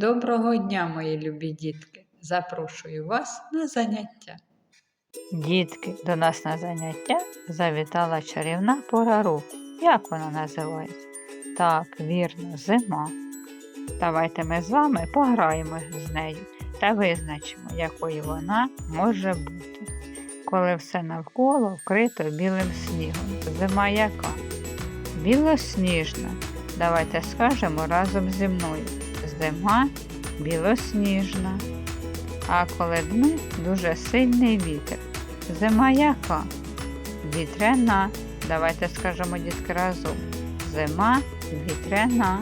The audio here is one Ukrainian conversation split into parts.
Доброго дня, мої любі дітки! Запрошую вас на заняття. Дітки, до нас на заняття завітала чарівна пора року. Як вона називається? Так, вірно, зима. Давайте ми з вами пограємо з нею та визначимо, якою вона може бути. Коли все навколо вкрито білим снігом. Зима яка? Білосніжна. Давайте скажемо разом зі мною. Зима білосніжна. А коли дме дуже сильний вітер. Зима яка? Вітряна. Давайте скажемо дітки разом. Зима вітряна.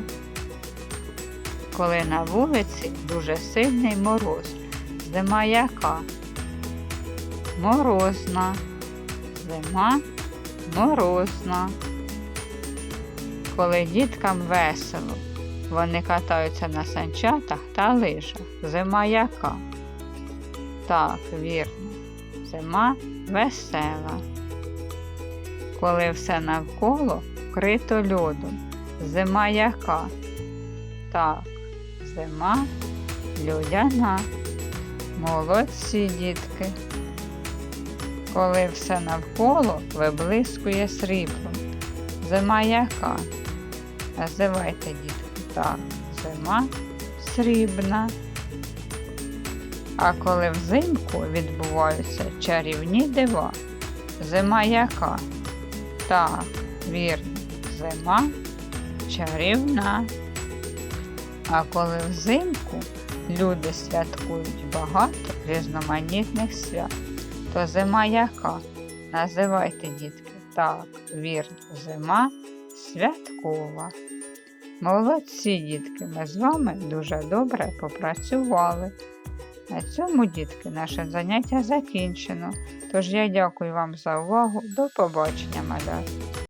Коли на вулиці дуже сильний мороз. Зима яка? Морозна. Зима морозна. Коли діткам весело, вони катаються на санчатах та лижах. Зима яка? Так, вірно. Зима весела. Коли все навколо вкрито льодом. Зима яка? Так, зима льодяна. Молодці дітки. Коли все навколо виблискує сріблом. Зима яка? Називайте дітки. Так, зима срібна. А коли взимку відбуваються чарівні дива, зима яка? Так, вірно, зима чарівна. А коли взимку люди святкують багато різноманітних свят, то зима яка? Називайте дітки. Так, вірно, зима святкова. Молодці, дітки, ми з вами дуже добре попрацювали. На цьому, дітки, наше заняття закінчено. Тож я дякую вам за увагу. До побачення, малят!